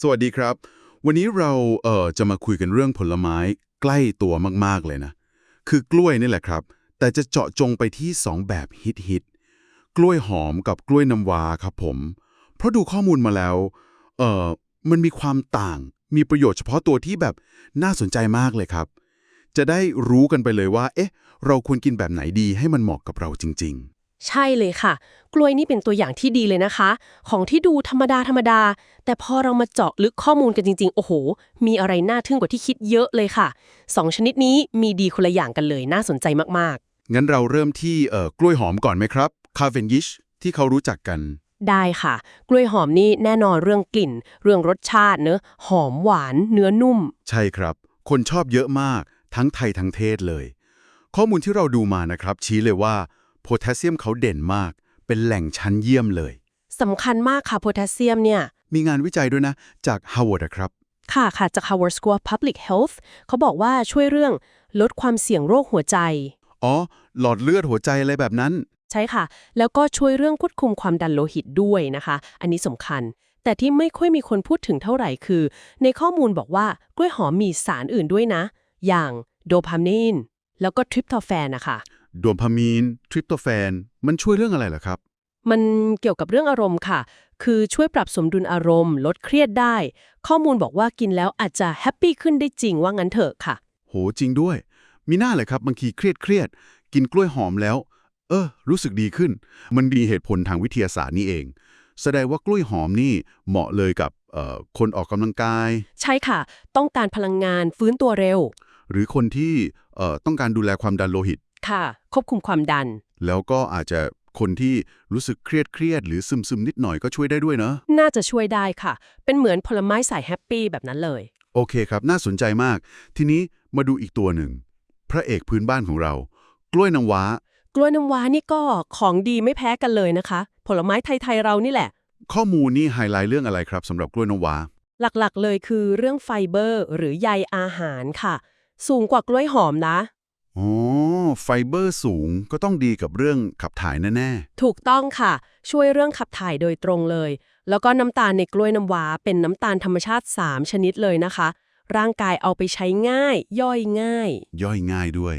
สวัสดีครับ วันนี้เราเอ่อจะมาคุยกันเรื่องผลไม้ใกล้ตัวมากๆเลยนะ คือกล้วยนี่แหละครับ แต่จะเจาะจงไปที่ 2 แบบฮิตๆกล้วยหอมกับกล้วยน้ำว้าครับผม เพราะดูข้อมูลมาแล้วเอ่อมันมีความต่าง มีประโยชน์เฉพาะตัวที่แบบน่าสนใจมากเลยครับ จะได้รู้กันไปเลยว่า เอ๊ะ เราควรกินแบบไหนดีให้มันเหมาะกับเราจริง ๆ ใช่เลยค่ะ กล้วยนี่เป็นตัวอย่างที่ดีเลยนะคะ ของที่ดูธรรมดาธรรมดา แต่พอเรามาเจาะลึกข้อมูลกันจริง ๆ โอ้โห มีอะไรน่าทึ่งกว่าที่คิดเยอะเลยค่ะสองชนิดนี้มีดีคนละอย่างกันเลยน่าสนใจมากๆ งั้นเราเริ่มที่เอ่อกล้วยหอมก่อนไหมครับคาเฟนยิชที่เขารู้จักกันๆได้ค่ะ กล้วยหอมนี่แน่นอนเรื่องกลิ่น เรื่องรสชาติเนอะหอมหวาน เนื้อนุ่ม ใช่ครับ คนชอบเยอะมากทั้งไทยทั้งเทศเลย ข้อมูลที่เราดูมานะครับ ชี้เลยว่า โพแทสเซียมเขาเด่นมาก เป็นแหล่งชั้นเยี่ยมเลยสำคัญมากค่ะโพแทสเซียมเนี่ย มีงานวิจัยด้วยนะ จาก Harvard นะครับ ค่ะค่ะจาก Harvard School of Public Health เขาบอกว่าช่วยเรื่องลดความเสี่ยงโรคหัวใจ อ๋อ หลอดเลือดหัวใจอะไรแบบนั้น ใช่ค่ะ แล้วก็ช่วยเรื่องควบคุมความดันโลหิตด้วยนะคะ อันนี้สำคัญ แต่ที่ไม่ค่อยมีคนพูดถึงเท่าไหร่คือ ในข้อมูลบอกว่ากล้วยหอมมีสารอื่นด้วยนะ อย่างโดพามีนแล้วก็ทริปโตแฟนนะคะ โดพามีน ทริปโตแฟน มันช่วยเรื่องอะไรเหรอครับ มันเกี่ยวกับเรื่องอารมณ์ค่ะ คือช่วยปรับสมดุลอารมณ์ ลดเครียดได้ ข้อมูลบอกว่ากินแล้วอาจจะแฮปปี้ขึ้นได้จริงว่างั้นเถอะค่ะ โหจริงด้วย มีหน้าเลยครับบางทีเครียดเครียดๆกินกล้วยหอมแล้ว เออ รู้สึกดีขึ้น มันมีเหตุผลทางวิทยาศาสตร์นี่เอง แสดงว่ากล้วยหอมนี่เหมาะเลยกับเอ่อคนออกกำลังกาย ใช่ค่ะ ต้องการพลังงานฟื้นตัวเร็ว หรือคนที่เอ่อต้องการดูแลความดันโลหิต ค่ะ ควบคุมความดัน แล้วก็อาจจะคนที่รู้สึกเครียดเครียดๆหรือซึมซึมๆนิดหน่อยก็ช่วยได้ด้วยเนอะน่าจะช่วยได้ค่ะ เป็นเหมือนผลไม้สายแฮปปี้แบบนั้นเลย โอเคครับ น่าสนใจมาก ทีนี้มาดูอีกตัวหนึ่ง พระเอกพื้นบ้านของเรา กล้วยน้ำว้า กล้วยน้ำว้านี่ก็ของดีไม่แพ้กันเลยนะคะ ผลไม้ไทยๆเรานี่แหละ ข้อมูลนี่ไฮไลท์เรื่องอะไรครับสำหรับกล้วยน้ำว้า หลักๆ เลยคือเรื่องไฟเบอร์ หรือใยอาหารค่ะ สูงกว่ากล้วยหอมนะ อ๋อ ไฟเบอร์สูงก็ต้องดีกับเรื่องขับถ่ายแน่ถูกต้องค่ะ ช่วยเรื่องขับถ่ายโดยตรงเลย แล้วก็น้ำตาลในกล้วยน้ำว้าเป็นน้ำตาลธรรมชาติ 3 ชนิดเลยนะคะ ร่างกายเอาไปใช้ง่าย ย่อยง่าย ๆ ย่อยง่ายด้วย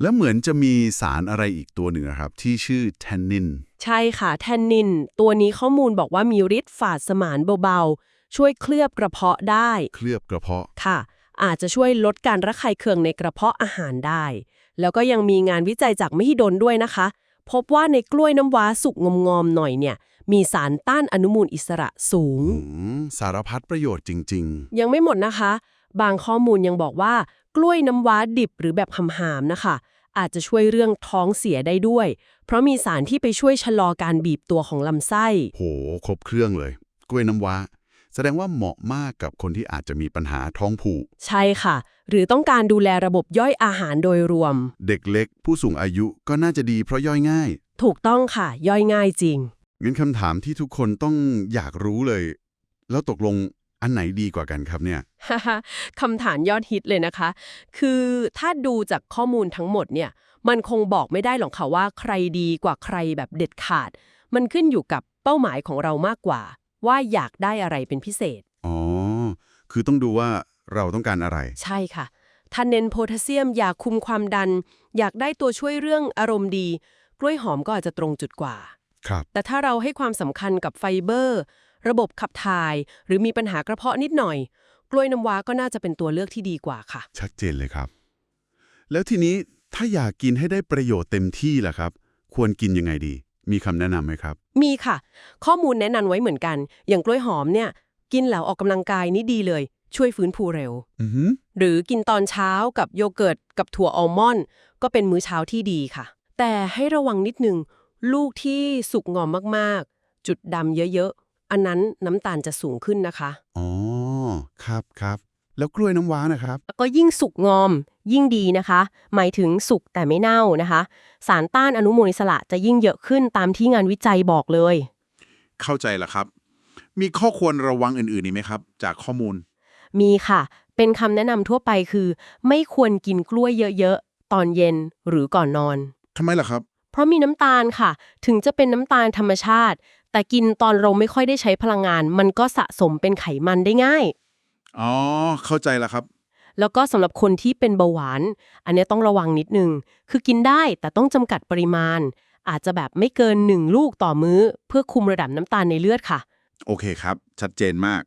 แล้วเหมือนจะมีสารอะไรอีกตัวหนึ่งอะครับ ที่ชื่อแทนนิน ใช่ค่ะ แทนนิน ตัวนี้ข้อมูลบอกว่ามีฤทธิ์ฝาดสมานเบาๆ ช่วยเคลือบกระเพาะได้ เคลือบกระเพาะ ค่ะ อาจจะช่วยลดการระคายเคืองในกระเพาะอาหารได้ แล้วก็ยังมีงานวิจัยจากมหิดลด้วยนะคะ พบว่าในกล้วยน้ำว้าสุกงอมๆหน่อยเนี่ย มีสารต้านอนุมูลอิสระสูงอืมสารพัดประโยชน์จริงยังไม่หมดนะคะ บางข้อมูลยังบอกว่า กล้วยน้ำว้าดิบหรือแบบหำๆนะคะ อาจจะช่วยเรื่องท้องเสียได้ด้วย เพราะมีสารที่ไปช่วยชะลอการบีบตัวของลำไส้ๆโห ครบเครื่องเลย กล้วยน้ำว้า แสดงว่าเหมาะมากกับคนที่อาจจะมีปัญหาท้องผูก ใช่ค่ะ หรือต้องการดูแลระบบย่อยอาหารโดยรวม เด็กเล็ก ผู้สูงอายุก็น่าจะดีเพราะย่อยง่าย ถูกต้องค่ะ ย่อยง่ายจริง งั้นคำถามที่ทุกคนต้องอยากรู้เลย แล้วตกลงอันไหนดีกว่ากันครับเนี่ยฮ่าฮ่าคำถามยอดฮิตเลยนะคะ คือถ้าดูจากข้อมูลทั้งหมดเนี่ย มันคงบอกไม่ได้หรอกค่ะว่าใครดีกว่าใครแบบเด็ดขาด มันขึ้นอยู่กับเป้าหมายของเรามากกว่า ว่าอยากได้อะไรเป็นพิเศษ อ๋อ คือต้องดูว่าเราต้องการอะไร ใช่ค่ะ ถ้าเน้นโพแทสเซียม อยากคุมความดัน อยากได้ตัวช่วยเรื่องอารมณ์ดี กล้วยหอมก็อาจจะตรงจุดกว่า ครับ แต่ถ้าเราให้ความสำคัญกับไฟเบอร์ ระบบขับถ่าย หรือมีปัญหากระเพาะนิดหน่อย กล้วยน้ำว้าก็น่าจะเป็นตัวเลือกที่ดีกว่าค่ะ ชัดเจนเลยครับ แล้วทีนี้ถ้าอยากกินให้ได้ประโยชน์เต็มที่ล่ะครับ ควรกินยังไงดี มีคำแนะนำไหมครับ มีค่ะ ข้อมูลแนะนำไว้เหมือนกัน อย่างกล้วยหอมเนี่ย กินแล้วออกกำลังกายนี่ดีเลย ช่วยฟื้นฟูเร็วอือหือหรือกินตอนเช้ากับโยเกิร์ตกับถั่วอัลมอนด์ก็เป็นมื้อเช้าที่ดีค่ะ แต่ให้ระวังนิดนึง ลูกที่สุกงอมมากๆ จุดดำเยอะๆ อันนั้นน้ำตาลจะสูงขึ้นนะคะ อ๋อ ครับครับ แล้วกล้วยน้ำว้านะครับแล้วก็ยิ่งสุกงอม ยิ่งดีนะคะ หมายถึงสุกแต่ไม่เน่านะคะ สารต้านอนุมูลอิสระจะยิ่งเยอะขึ้นตามที่งานวิจัยบอกเลย เข้าใจแล้วครับ มีข้อควรระวังอื่นๆอีกไหมครับ จากข้อมูล มีค่ะ เป็นคำแนะนำทั่วไปคือ ไม่ควรกินกล้วยเยอะๆ ตอนเย็นหรือก่อนนอน ทำไมล่ะครับ เพราะมีน้ำตาลค่ะ ถึงจะเป็นน้ำตาลธรรมชาติ แต่กินตอนเราไม่ค่อยได้ใช้พลังงาน มันก็สะสมเป็นไขมันได้ง่าย อ๋อ เข้าใจแล้วครับ แล้วก็สำหรับคนที่เป็นเบาหวาน อันเนี้ยต้องระวังนิดนึง คือกินได้แต่ต้องจำกัดปริมาณ อาจจะแบบไม่เกินหนึ่งลูกต่อมื้อ เพื่อคุมระดับน้ำตาลในเลือดค่ะ โอเคครับ ชัดเจนมาก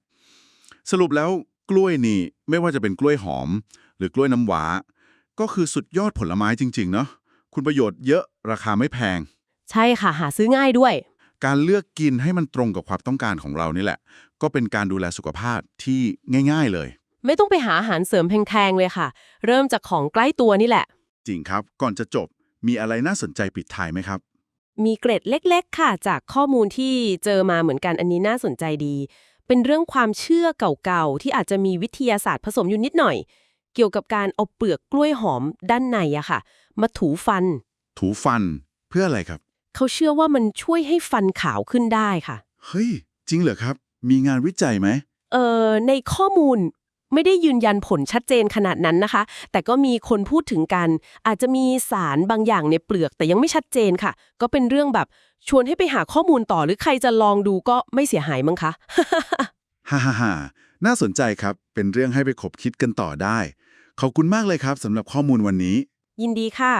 สรุปแล้วกล้วยนี่ไม่ว่าจะเป็นกล้วยหอม หรือกล้วยน้ำว้า ก็คือสุดยอดผลไม้จริง ๆ เนาะคุณประโยชน์เยอะราคาไม่แพง ใช่ค่ะหาซื้อง่ายด้วย การเลือกกินให้มันตรงกับความต้องการของเรานี่แหละ ก็เป็นการดูแลสุขภาพที่ง่าย ๆเลย ไม่ต้องไปหาอาหารเสริมแพงๆเลยค่ะ เริ่มจากของใกล้ตัวนี่แหละ จริงครับ ก่อนจะจบมีอะไรน่าสนใจปิดท้ายไหมครับ มีเกร็ดเล็ก ๆ ค่ะ จากข้อมูลที่เจอมาเหมือนกันอันนี้น่าสนใจดี เป็นเรื่องความเชื่อเก่าๆที่อาจจะมีวิทยาศาสตร์ผสมอยู่นิดหน่อย เกี่ยวกับการเอาเปลือกกล้วยหอมด้านในอะค่ะ มาถูฟัน ถูฟันเพื่ออะไรครับ เขาเชื่อว่ามันช่วยให้ฟันขาวขึ้นได้ค่ะ เฮ้ย จริงเหรอครับ มีงานวิจัยไหม เอ่อในข้อมูล ไม่ได้ยืนยันผลชัดเจนขนาดนั้นนะคะ แต่ก็มีคนพูดถึงกัน อาจจะมีสารบางอย่างในเปลือกแต่ยังไม่ชัดเจนค่ะ ก็เป็นเรื่องแบบชวนให้ไปหาข้อมูลต่อหรือใครจะลองดูก็ไม่เสียหายมั้งคะฮ่าฮ่าฮ่าน่าสนใจครับ เป็นเรื่องให้ไปขบคิดกันต่อได้ ขอบคุณมากเลยครับสำหรับข้อมูลวันนี้ ยินดีค่ะ